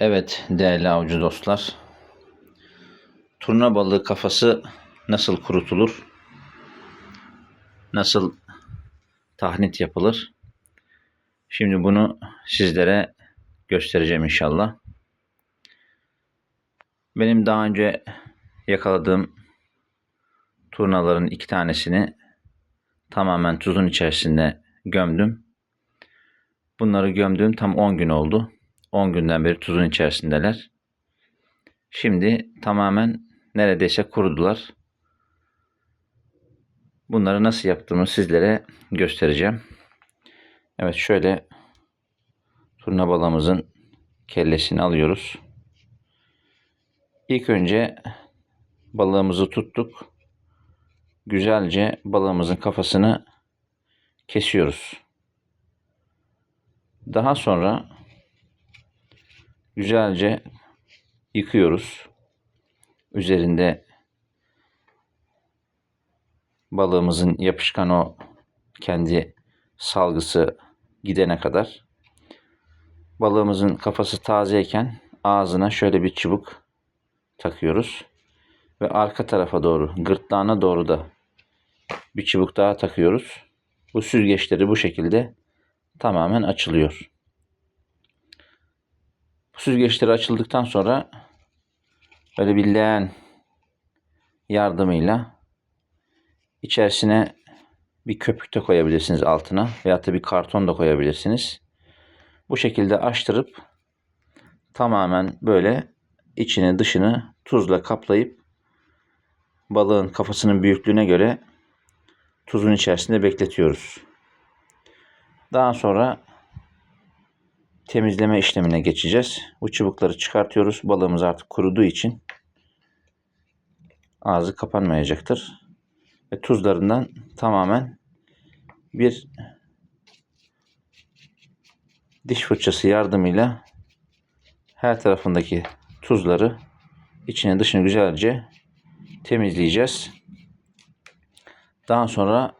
Evet değerli avcı dostlar. Turna balığı kafası nasıl kurutulur? Nasıl tahnit yapılır? Şimdi bunu sizlere göstereceğim inşallah. Benim daha önce yakaladığım turnaların iki tanesini tamamen tuzun içerisinde gömdüm. Bunları gömdüğüm tam 10 gün oldu. 10 günden beri tuzun içerisindeler. Şimdi tamamen neredeyse kurudular. Bunları nasıl yaptığımı sizlere göstereceğim. Evet şöyle turna balığımızın kellesini alıyoruz. İlk önce balığımızı tuttuk. Güzelce balığımızın kafasını kesiyoruz. Daha sonra güzelce yıkıyoruz. Üzerinde balığımızın yapışkan o kendi salgısı gidene kadar balığımızın kafası tazeyken ağzına şöyle bir çubuk takıyoruz ve arka tarafa doğru gırtlağına doğru da bir çubuk daha takıyoruz. Bu süzgeçleri bu şekilde tamamen açılıyor. Bu süzgeçleri açıldıktan sonra böyle bir leğen yardımıyla içerisine bir köpük de koyabilirsiniz altına veyahut da bir karton da koyabilirsiniz. Bu şekilde açtırıp tamamen böyle içini dışını tuzla kaplayıp balığın kafasının büyüklüğüne göre tuzun içerisinde bekletiyoruz. Daha sonra temizleme işlemine geçeceğiz. Bu çubukları çıkartıyoruz. Balığımız artık kuruduğu için ağzı kapanmayacaktır. Ve tuzlarından tamamen bir diş fırçası yardımıyla her tarafındaki tuzları içine dışını güzelce temizleyeceğiz. Daha sonra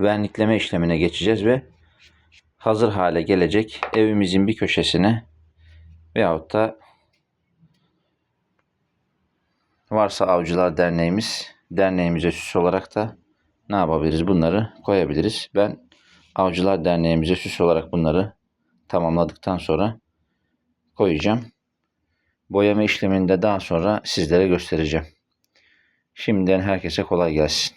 vernikleme işlemine geçeceğiz ve hazır hale gelecek evimizin bir köşesine veyahut da varsa Avcılar Derneğimiz derneğimize süs olarak da ne yapabiliriz? Bunları koyabiliriz. Ben Avcılar Derneğimize süs olarak bunları tamamladıktan sonra koyacağım. Boyama işlemini de daha sonra sizlere göstereceğim. Şimdiden herkese kolay gelsin.